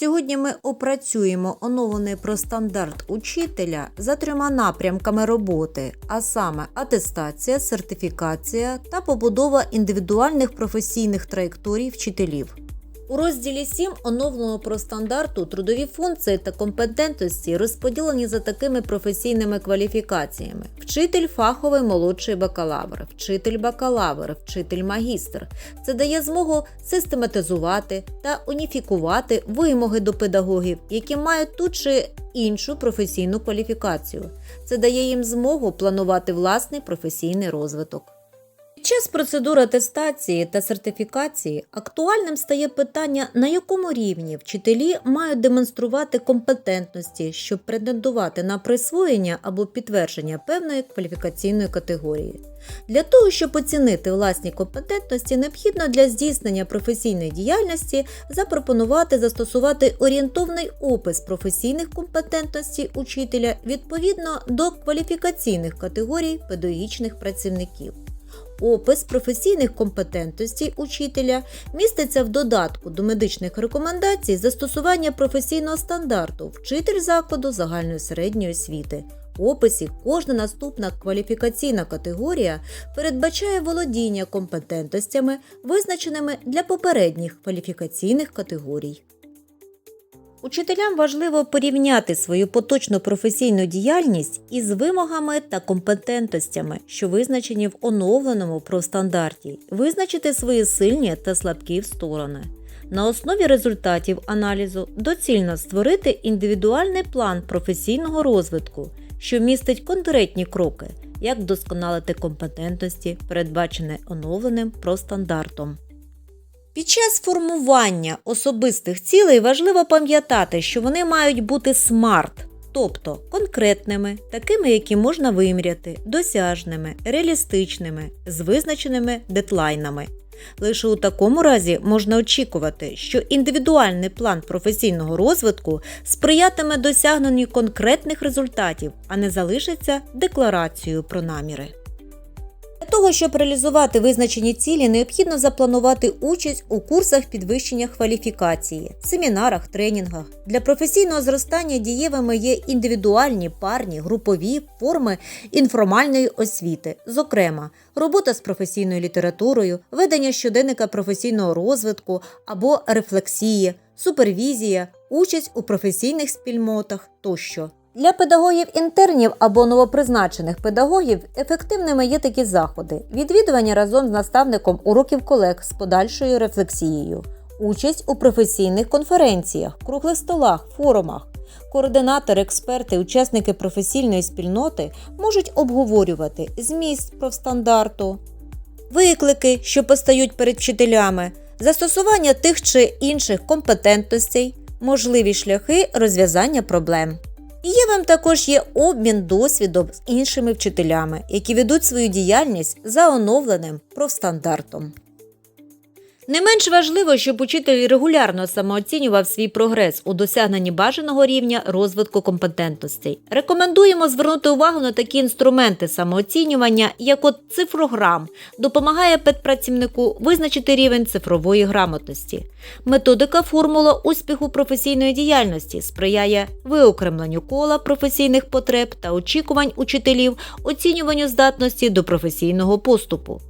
Сьогодні ми опрацюємо оновлений про стандарт учителя за трьома напрямками роботи, а саме атестація, сертифікація та побудова індивідуальних професійних траєкторій вчителів. У розділі 7 оновленого про стандарту трудові функції та компетентності розподілені за такими професійними кваліфікаціями: вчитель фаховий молодший бакалавр, вчитель бакалавр, вчитель магістр. Це дає змогу систематизувати та уніфікувати вимоги до педагогів, які мають ту чи іншу професійну кваліфікацію. Це дає їм змогу планувати власний професійний розвиток. Під час процедур атестації та сертифікації актуальним стає питання, на якому рівні вчителі мають демонструвати компетентності, щоб претендувати на присвоєння або підтвердження певної кваліфікаційної категорії. Для того, щоб оцінити власні компетентності, необхідно для здійснення професійної діяльності запропонувати застосувати орієнтовний опис професійних компетентностей учителя відповідно до кваліфікаційних категорій педагогічних працівників. Опис професійних компетентностей учителя міститься в додатку до медичних рекомендацій застосування професійного стандарту вчитель закладу загальної середньої освіти. В описі кожна наступна кваліфікаційна категорія передбачає володіння компетентностями, визначеними для попередніх кваліфікаційних категорій. Учителям важливо порівняти свою поточну професійну діяльність із вимогами та компетентностями, що визначені в оновленому профстандарті, визначити свої сильні та слабкі сторони. На основі результатів аналізу доцільно створити індивідуальний план професійного розвитку, що містить конкретні кроки, як вдосконалити компетентності, передбачені оновленим профстандартом. Під час формування особистих цілей важливо пам'ятати, що вони мають бути смарт, тобто конкретними, такими, які можна виміряти, досяжними, реалістичними, з визначеними дедлайнами. Лише у такому разі можна очікувати, що індивідуальний план професійного розвитку сприятиме досягненню конкретних результатів, а не залишиться декларацією про наміри. Того, щоб реалізувати визначені цілі, необхідно запланувати участь у курсах підвищення кваліфікації, семінарах, тренінгах. Для професійного зростання дієвими є індивідуальні, парні, групові форми інформальної освіти, зокрема, робота з професійною літературою, ведення щоденника професійного розвитку або рефлексії, супервізія, участь у професійних спільмотах тощо. Для педагогів-інтернів або новопризначених педагогів ефективними є такі заходи: відвідування разом з наставником уроків колег з подальшою рефлексією, участь у професійних конференціях, круглих столах, форумах. Координатори, експерти, учасники професійної спільноти можуть обговорювати зміст профстандарту, виклики, що постають перед вчителями, застосування тих чи інших компетентностей, можливі шляхи розв'язання проблем. Дієвим також є обмін досвідом з іншими вчителями, які ведуть свою діяльність за оновленим профстандартом. Не менш важливо, щоб учитель регулярно самооцінював свій прогрес у досягненні бажаного рівня розвитку компетентностей. Рекомендуємо звернути увагу на такі інструменти самооцінювання, як от цифрограм, допомагає педпрацівнику визначити рівень цифрової грамотності. Методика формула успіху професійної діяльності сприяє виокремленню кола професійних потреб та очікувань учителів, оцінюванню здатності до професійного поступу.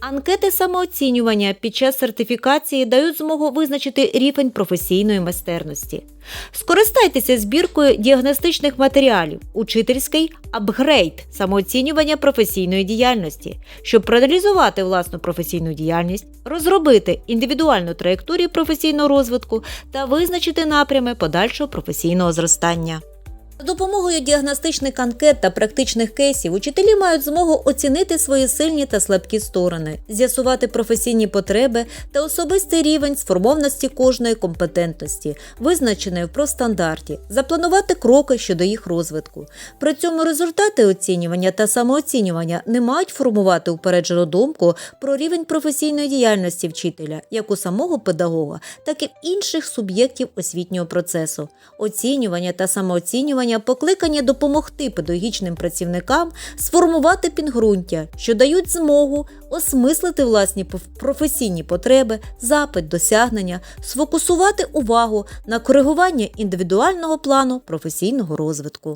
Анкети самооцінювання під час сертифікації дають змогу визначити рівень професійної майстерності. Скористайтеся збіркою діагностичних матеріалів, учительський апгрейд самооцінювання професійної діяльності, щоб проаналізувати власну професійну діяльність, розробити індивідуальну траєкторію професійного розвитку та визначити напрями подальшого професійного зростання. За допомогою діагностичних анкет та практичних кейсів учителі мають змогу оцінити свої сильні та слабкі сторони, з'ясувати професійні потреби та особистий рівень сформованості кожної компетентності, визначеної в профстандарті, запланувати кроки щодо їх розвитку. При цьому результати оцінювання та самооцінювання не мають формувати упереджену думку про рівень професійної діяльності вчителя, як у самого педагога, так і інших суб'єктів освітнього процесу. Оцінювання та самооцінювання опитування покликані допомогти педагогічним працівникам сформувати підґрунтя, що дають змогу осмислити власні професійні потреби, запит, досягнення, сфокусувати увагу на коригування індивідуального плану професійного розвитку.